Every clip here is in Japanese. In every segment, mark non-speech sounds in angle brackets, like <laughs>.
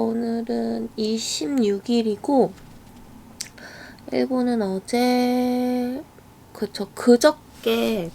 오늘은 26일이고 일본은 어제 그쵸 그저께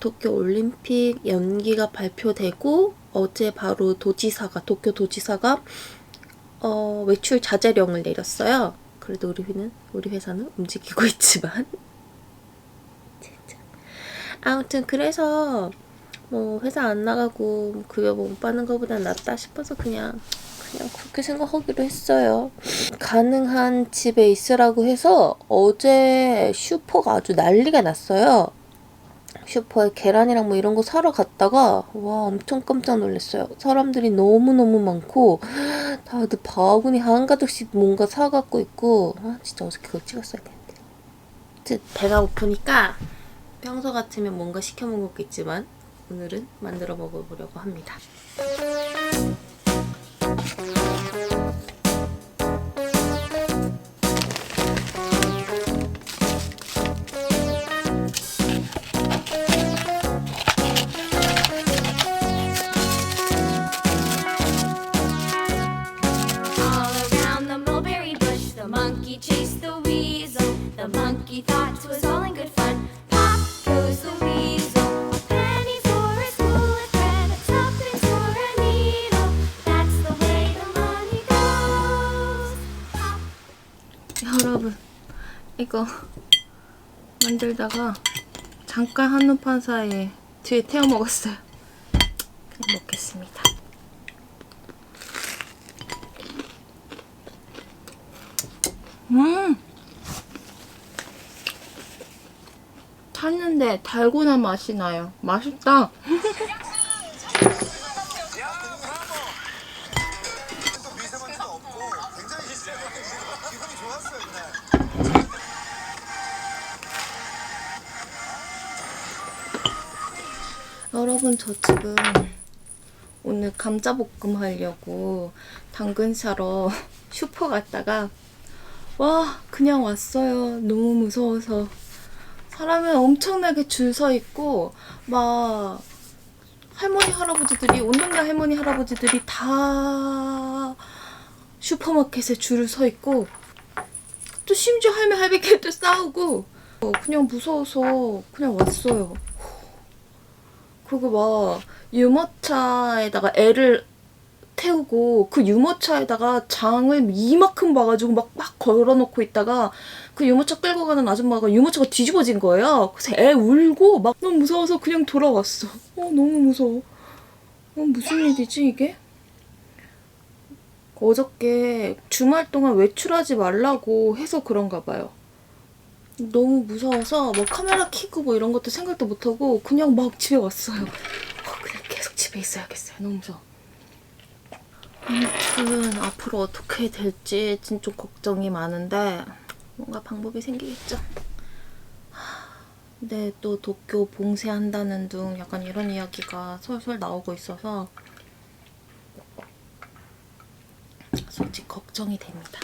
도쿄 올림픽 연기가 발표되고 어제 바로 도지사가 도쿄 도지사가 어, 외출 자제령을 내렸어요. 그래도 우리 회는 우리 회사는 움직이고 <laughs> 있지만 진짜 아무튼 그래서 뭐 회사 안 나가고 뭐 급여 못 받는 것보다 낫다 싶어서 그냥 그냥 그렇게 생각하기로 했어요. 가능한 집에 있으라고 해서 어제 슈퍼가 아주 난리가 났어요. 슈퍼에 계란이랑 뭐 이런 거 사러 갔다가 와 엄청 깜짝 놀랐어요. 사람들이 너무너무 많고 다들 바구니 한가득씩 뭔가 사갖고 있고 아 진짜 어저께 그거 찍었어야되는데 배가 고프니까 평소 같으면 뭔가 시켜 먹었겠지만 오늘은 만들어 먹어보려고 합니다. Thank you. 여러분 이거 만들다가 잠깐 한눈판 사이에 뒤에 태워 먹었어요 그냥 먹겠습니다 음 탔는데 달고나 맛이 나요 맛있다 <laughs> 여러분 저 지금 오늘 감자볶음 하려고 당근 사러 <laughs> 슈퍼 갔다가 와 그냥 왔어요 너무 무서워서 사람은 엄청나게 줄 서 있고 막 할머니 할아버지들이 온동네 할머니 할아버지들이 다 슈퍼마켓에 줄을 서 있고 또 심지어 할매 할배끼리도 싸우고 어, 그냥 무서워서 그냥 왔어요. 그거 막 유모차에다가 애를 태우고 그 유모차에다가 장을 이만큼 봐가지고 막, 막 걸어놓고 있다가 그 유모차 끌고 가는 아줌마가 유모차가 뒤집어진 거예요. 그래서 애 울고 막 너무 무서워서 그냥 돌아왔어. 어, 너무 무서워. 어, 무슨 일이지 이게? 어저께 주말 동안 외출하지 말라고 해서 그런가 봐요. 너무 무서워서 뭐 카메라 켜고 뭐 이런 것도 생각도 못하고 그냥 막 집에 왔어요. 어, 그냥 계속 집에 있어야겠어요. 너무 무서워. 아무튼 앞으로 어떻게 될지 진짜 걱정이 많은데 뭔가 방법이 생기겠죠. 근데 네, 또 도쿄 봉쇄한다는 등 약간 이런 이야기가 솔솔 나오고 있어서 솔직히 걱정이 됩니다.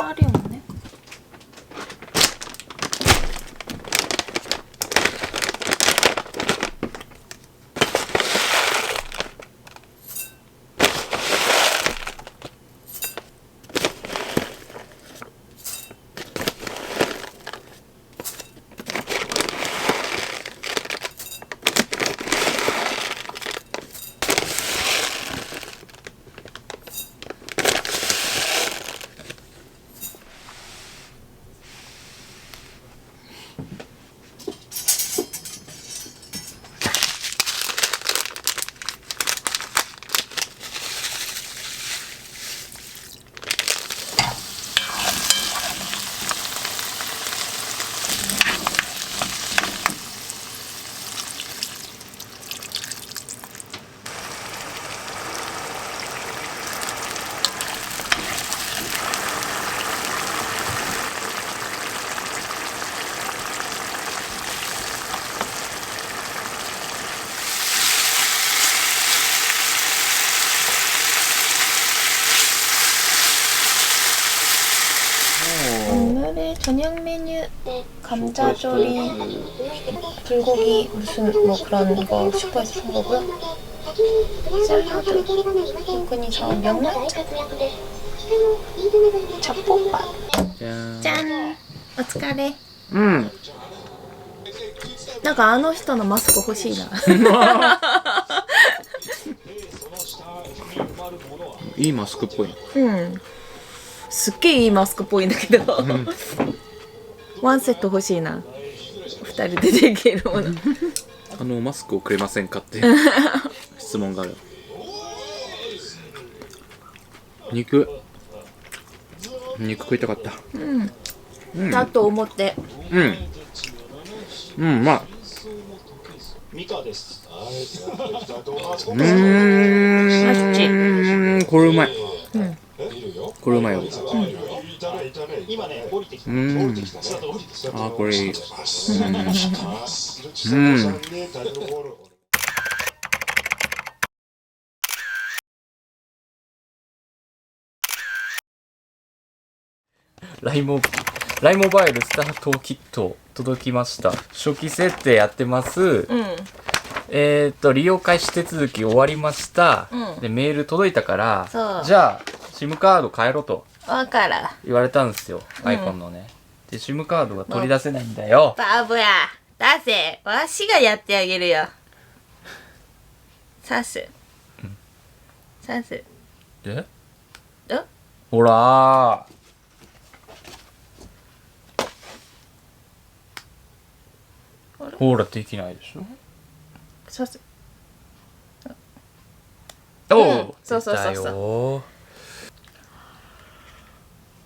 쌀이 없네. 저녁 메뉴 감자조림 불고기 무슨 뭐 그런 거 슈퍼에서 산 거고요 샐러드 은근히 저 명란젓 잡곡밥 짠お疲れうんなんかあの人のマスク欲しいな いいマスクっぽいうんすっげえいいマスクっぽいんだけど、うんワンセット欲しいな2人でできるものあのマスクをくれませんかって <laughs> 質問がある肉肉食いたかったうん、だと思ってうんうんまあうーんこれうまい、これうまいよ、今ね、降りてきた。降りた。あ、これ。うん。うんライモ、ライモバイルスタートキット届きました。初期設定やってます。うん、えっ、と、利用開始手続き終わりました。うん、で、メール届いたから、じゃあ、SIM カード変えろと。わから言われたんですよ、iPhone のねで SIM カードが取り出せないんだよバブや出せわしがやってあげるよ刺す刺すえほらほらできないでしょ刺すおお、うん、そうそうそうそう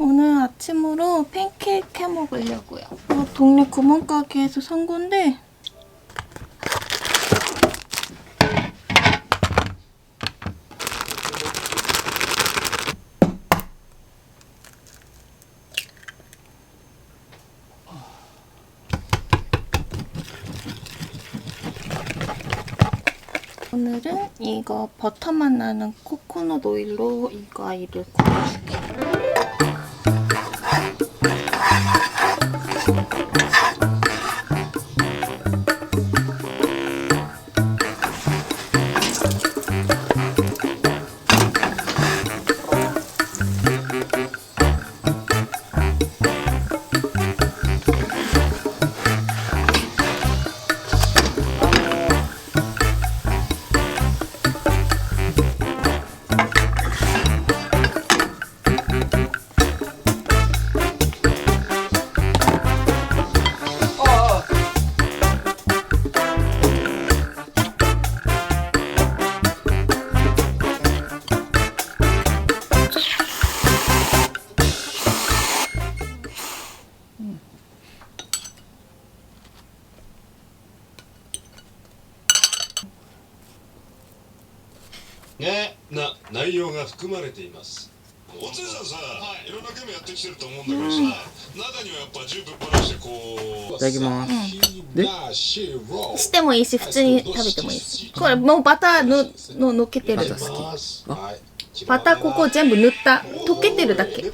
오늘 아침으로 팬케이크 해 먹으려고요. 어, 동네 구멍가게에서 산 건데 오늘은 이거 버터맛 나는 코코넛 오일로 이거 아이를 内容が含まれていますおつさんさ、はい、いろんなゲームやってきてると思うんだけどさ、中にはやっぱぶっ放してこういただきます、うん、でしてもいいし普通に食べてもいいしこれもうバターのののっけてるの好きバターここ全部塗った溶けてるだけう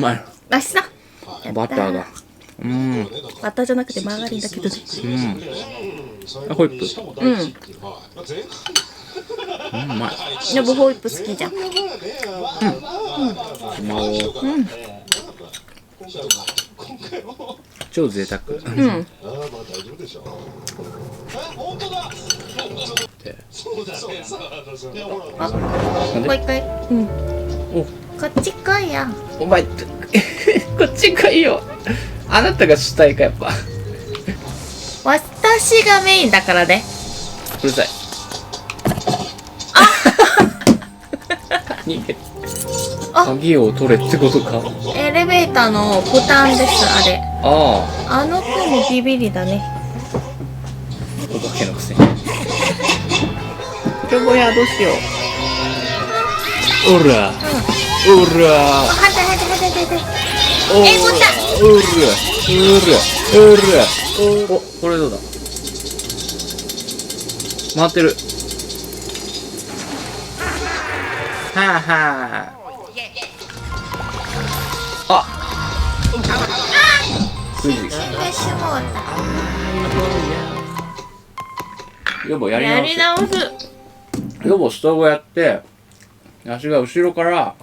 まいあしなバターがうん、バターじゃなくてマーガリンだけどうん。ホイップ。うん。うまい。ホイップ好きじゃん。うん。うん。うん、超贅沢。うん。あ、もう一回。うん。おこっちかいよ。お前、<laughs> こっちかいよ。あなたが主体か、やっぱ。私がメインだからね。うるさい。逃鍵を取れってことかエレベーターのボタンですあれあああの子もビビりだねお化けのくせに黒小屋どうしようオラオラあはてはてはてはてはオボタンオラオラオラおこれどうだ回ってるははあ死んでしもうたヨボやり直すヨボストーブやって足が後ろから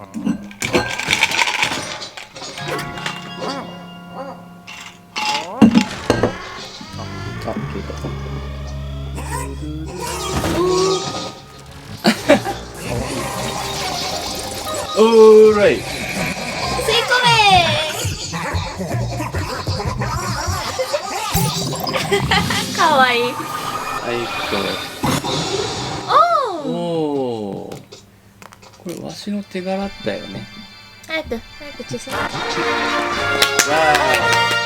おーらい吸い込め <laughs> かわいいはいおおおこれわしの手柄だよね早く早く小さい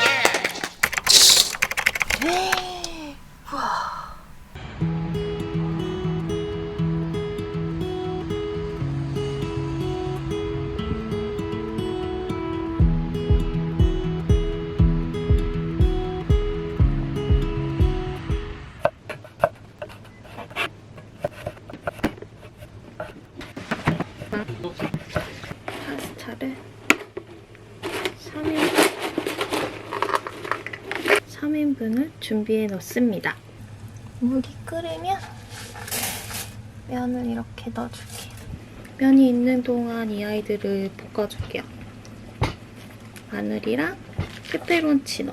준비해 놓습니다. 물이 끓으면 면을 이렇게 넣어줄게요. 면이 있는 동안 이 아이들을 볶아줄게요. 마늘이랑 페페론치노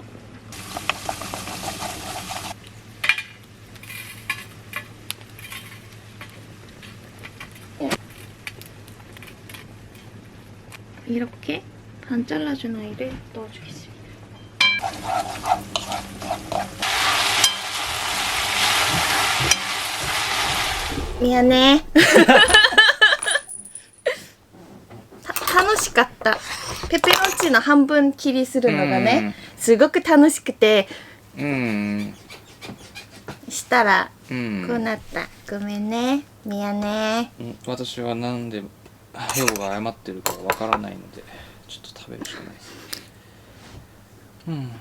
이렇게 반 잘라준 아이를 넣어주겠습니다. みやね楽しかったペペロンチーノ半分切りするのがねすごく楽しくてうんしたらこうなったごめんねみやね私はなんでヘオが謝ってるかわからないのでちょっと食べるしかないですうん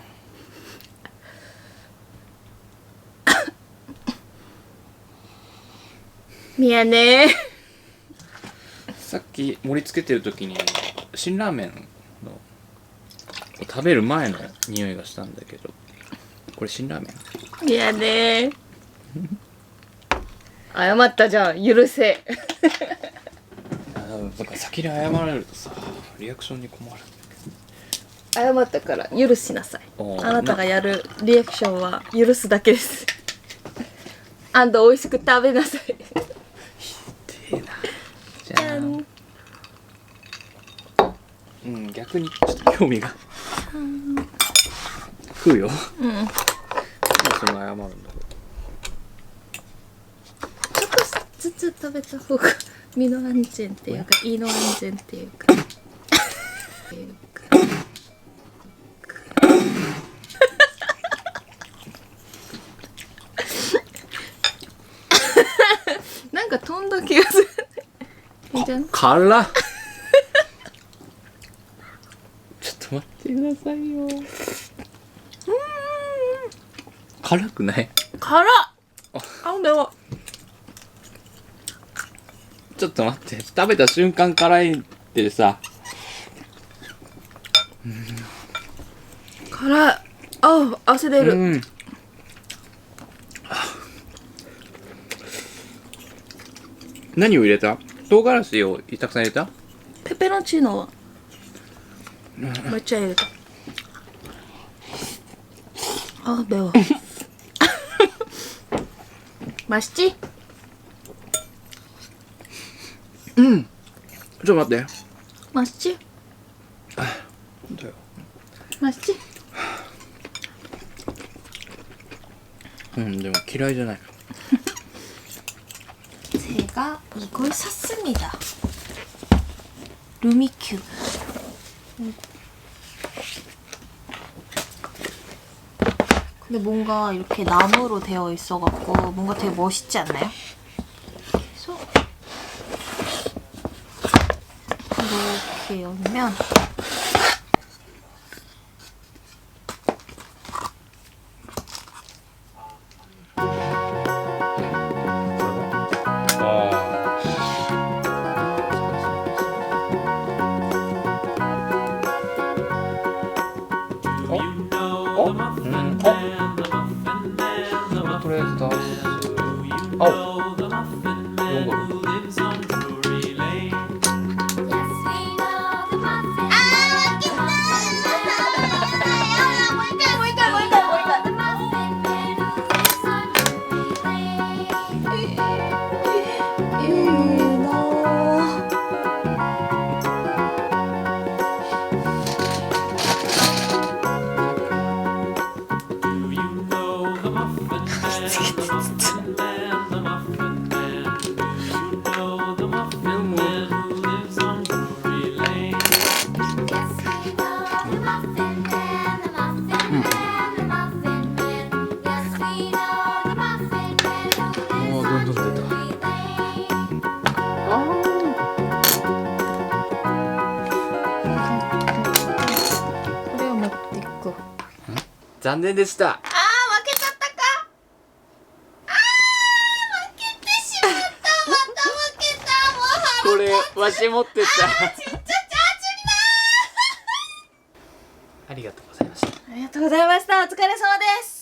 みやねさっき盛り付けてる時に辛ラーメンの食べる前の匂いがしたんだけどこれ辛ラーメンみやね謝ったじゃん許せあなんか先に謝られるとさリアクションに困るんだけど謝ったから許しなさいあなたがやるリアクションは許すだけですあんた美味しく食べなさいうん逆にちょっと興味が食うようんそな謝るんだずつ食べた方が身の安全っていうか胃の安全っていうかっていうかなんか飛んだ気がするいいんじゃ辛と待ってくださいようん辛くない辛っあんだよちょっと待って食べた瞬間辛いってさ、うん、辛いあ汗出る、うん何を入れた唐辛子をたくさん入れたペペロンチーノ 맞지 아 매워. <laughs> 맛있지? 음, 좀 어때? 맛있지? 요 맛있지? 음, 근 뭐 길어야잖아요. <laughs> 제가 이걸 샀습니다. 루미큐 근데 뭔가 이렇게 나무로 되어 있어갖고 뭔가 되게 멋있지 않나요? 그래서 이렇게 열면 残念でした。ああ、負けちゃったか。ああ、負けてしまった。また負けた。もう腹これ、わし持ってった。あありがとうございました。ありがとうございました。お疲れ様です。